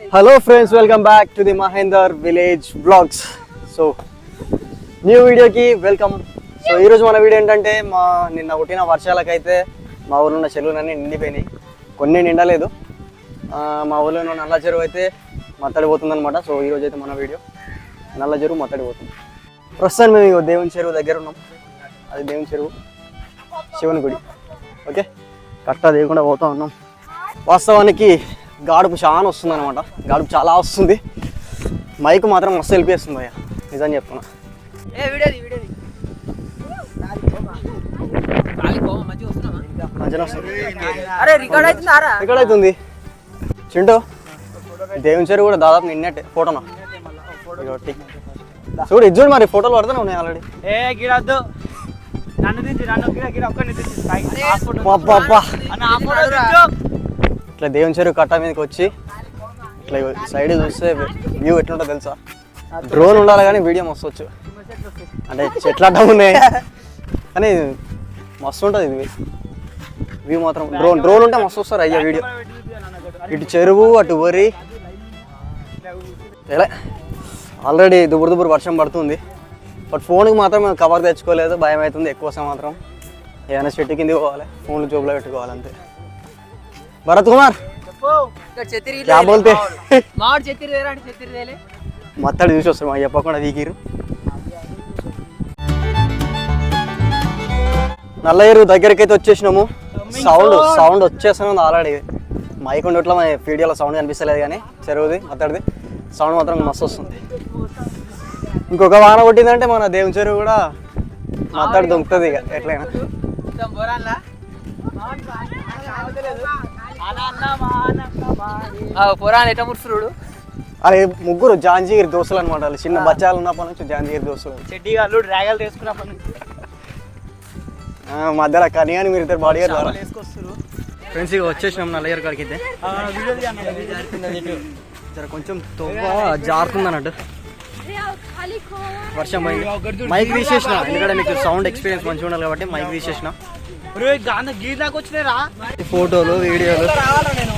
Hello friends welcome back to the Mahender village vlogs so new వీడియోకి welcome so ఈరోజు మన video ఏంటంటే మా నిన్న పుట్టిన వర్షాలకైతే మా ఊరిలో ఉన్న చెరువులన్నీ నిండిపోయినాయి. కొన్ని నిండలేదు. మా ఊళ్ళో ఉన్న నల్ల చెరువు అయితే మత్తడిపోతుందనమాట సో ఈరోజు అయితే మన వీడియో నల్ల చెరువు మత్తడిపోతుంది ప్రస్తుతం మేము దేవుని చెరువు దగ్గర ఉన్నాం. అది దేవుని చెరువు. శివుని గుడి. ఓకే కట్ట దేకుండా పోతా ఉన్నాం. వాస్తవానికి గాడుపు చాలా వస్తుంది అనమాట గాడుపు చాలా వస్తుంది. మైక్ మాత్రం మస్తు వెళ్ళిపోతుంది అయ్యా నిజం చెప్తున్నా. రికార్డ్ అవుతుందారా ఎక్కడైతుంది చింటూ దేవుని చెరువు కూడా దాదాపు నిన్నట్టే ఫోటోనా. చూడు ఇది చూడు మరి ఫోటోలు పడుతున్నావు ఉన్నాయి ఆల్రెడీ ఏ నన్ను దించు నన్ను ఒక్కడిని దించు పైకి. ఆ ఫోటో అబ్బబ్బా. అన్న, ఆ ఫోటో దించు. ఇట్లా దేవుని చెరువు కట్ట మీదకి వచ్చి ఇట్లా సైడ్ చూస్తే వ్యూ ఎట్లుంటో తెలుసా? డ్రోన్ ఉండాలి కానీ వీడియో మస్తు వచ్చు. అంటే చెట్లు అడ్డం ఉన్నాయి. కానీ మస్తు ఉంటుంది ఇది. వ్యూ మాత్రం డ్రోన్ డ్రోన్ ఉంటే మస్తు వస్తారు అయ్యా వీడియో. ఇటు చెరువు అటు వరి. ఎలా? ఆల్రెడీ దుబురు దుబురు వర్షం పడుతుంది. బట్ ఫోన్కి మాత్రం మేము కవర్ తెచ్చుకోలేదు. భయం అవుతుంది ఎక్కువ వస్తే మాత్రం. ఏమైనా చెట్టు కింద పోవాలి. ఫోన్లు జోబులో పెట్టుకోవాలంతే భరత్ కుమార్. క్యా బోల్తే. మత్తడి చూసి వస్తారు మాకు చెప్పకుండా వీకిరు నల్లయ్యరు దగ్గరికి అయితే వచ్చేసినాము. సౌండ్ సౌండ్ వచ్చేస్తూనే ఉంది ఆల్రెడీ. మైక్ ఉండట్లో మన వీడియోలో సౌండ్ కనిపిస్తలేదు కానీ చెరువుది మత్తడిది సౌండ్ మాత్రం మస్తు వస్తుంది. ఇంకొక వాన కొట్టిందంటే మన దేవుని చెరువు కూడా మత్తడి దొంకుతుంది ఇక ఎట్లయినా. పురాణ ఎట్లా ముడుచుడు అరే ముగ్గురు జాంజీగిరి దోస్తులు అనమాట వాళ్ళు. చిన్న బచ్చాలు ఉన్నప్పటి నుంచి జాంజీగిరి దోస్తులు. చెడ్డి గారు డ్రాగలు తీసుకున్నప్పటి నుంచి. ఆ, మధ్యలో కని అని మీరు ఇద్దరు బాడీ గారు వేసుకొస్తారు ఫ్రెండ్స్ ఇక వచ్చేసినాం కాడికి అయితే. వీడియో తీయన్న. జర కొంచెం తొవ్వ జారుతుంది అన్నట్టు. వర్షం మైక్ తీసేసిన ఎందుకంటే మీకు సౌండ్ ఎక్స్పీరియన్స్ మంచిగా ఉండాలి కాబట్టి మైక్ తీసేసిన. ఒరేయ్, గాంధ గీ దాకా వచ్చినారా ఫోటోలు వీడియోలు. రావాలా నేను?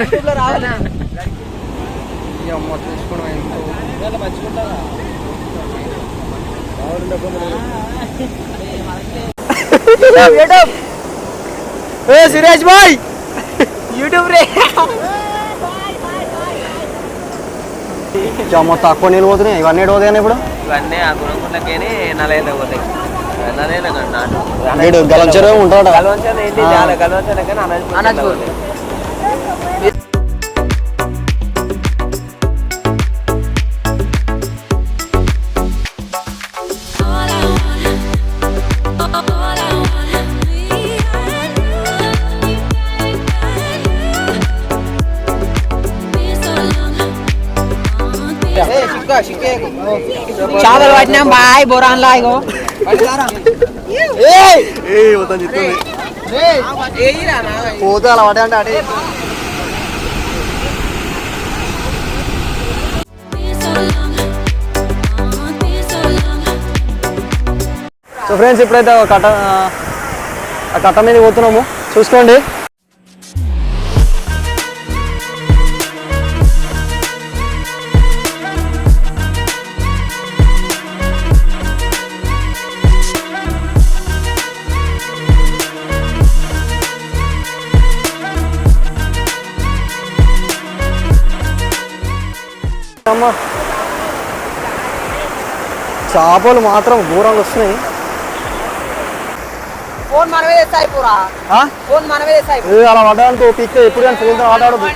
యూట్యూబ్లో రావాలా? ఈ అమ్మ చూసుకోవడం ఎంతో ఏ సురేష్ బాయ్! యూట్యూబ్ రే. తక్కువ నీళ్ళు పోతున్నాయి. ఇవన్నీ పోతాయి ఇప్పుడు? ఇవన్నీ ఆ గుణకుండకేని నలైన పోతాయి. వీడు గలంచెరు ఉంటాడు గలవంచన ఏంటి? చాలా గలవంచన కానీ ఏ పోతాను చెప్తుంది పోతే అలా పడే అంటే అడే సో ఫ్రెండ్స్ ఇప్పుడైతే ఒక కట్ట ఆ కట్ట మీద పోతున్నాము. చూసుకోండి. అమ్మా. చేపలు మాత్రం ఘోరంగా వస్తున్నాయి. ఫోన్ మనమే పూరా. ఆ? ఫోన్ మనమే తెస్తాయి ఏ అలా పడ్డానికి పిక్ ఎప్పుడు కానీ ఫోన్తో ఆడాడదు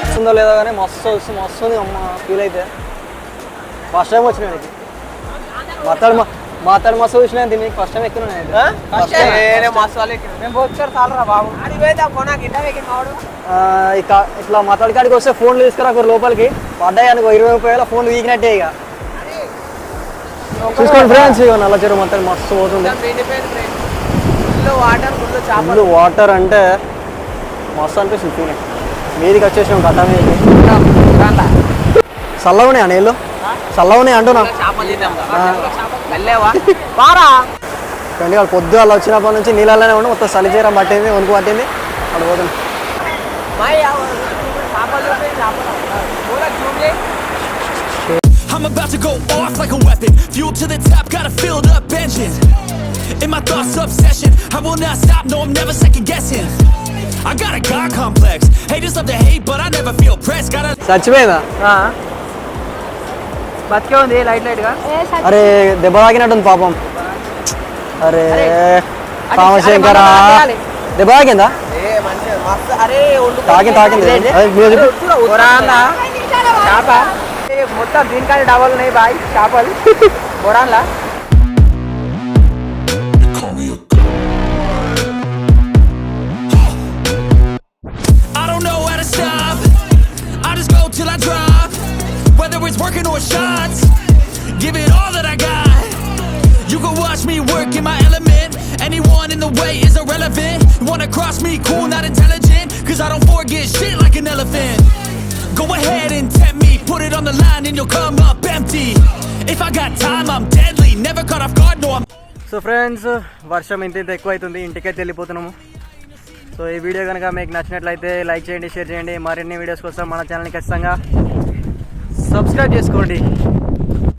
వస్తుందో లేదో కానీ మస్తు వస్తుంది మస్తు ఉంది అమ్మ ఫీల్ అయితే. ఫస్ట్ టైం వచ్చిన నీకు. మాట్లాడు మాట్లాడు మస్తు చూసిన దీనికి ఫస్ట్ టైం ఎక్కువ ఫస్ట్ మేము వచ్చారు చాలరా బాబు. అది పోయితే కొనా గిట్ట వెక్కి మావాడు ఇక ఇట్లా మాట్లాడి కాడికి వస్తే ఫోన్లు తీసుకురా ఒకరు లోపలికి. పడ్డాయి అనుకో ఇరవై ముప్పై వేల ఫోన్లు వీకినట్టే ఇక. చూసుకోండి ఫ్రెండ్స్ ఇక నల్ల చెరువు మొత్తం మస్తు పోతుంది. ఫుల్ వాటర్ అంటే మస్తు అనిపిస్తుంది ఫీలింగ్ మీదికి వచ్చేసినాం కట్ట మీదకి. చల్లగా ఉన్నాయి ఆ నీళ్ళు? చల్లవని అంటున్నా వెళ్ళేవా పారా కానీ వాళ్ళు వచ్చినప్పటి నుంచి నీళ్ళలోనే ఉండి మొత్తం చలిచీరం పట్టింది వణుకు పట్టింది అక్కడ పోతుంది I'm about to go off like a weapon. Fuel to the top, got a filled up engine. In my thoughts, obsession. I will not stop, no, I'm never second guessing. I got a God complex. Haters love to hate, but I never feel pressed. Got a బతికే ఉంది light లైట్గా అరే దెబ్బ తాకినట్టుంది పాపం. అరే తాగాలి. దెబ్బ తాకిందా. తాకింది తాకింది. మొత్తం దీనికంటే డబల్ ఉన్నాయి బాయ్ చేపలు. బొరాన్లా Whether it's working or shots, give it all that I got. You can watch me work in my element. Anyone in the way is irrelevant. You wanna cross me, cool, not intelligent. Cause I don't forget shit like an elephant. Go ahead and tempt me, put it on the line and you'll come up empty. If I got time, I'm deadly. Never caught off guard, no, I'm so friends వర్షం ఇంత ఇంత ఎక్కువ అవుతుంది ఇంటికైతే వెళ్ళిపోతున్నాము so ఈ video కనుక మీకు నచ్చినట్లయితే లైక్ చేయండి షేర్ చేయండి మరిన్ని వీడియోస్ కోసం మన ఛానల్ని ఖచ్చితంగా సబ్స్క్రైబ్ చేసుకోండి.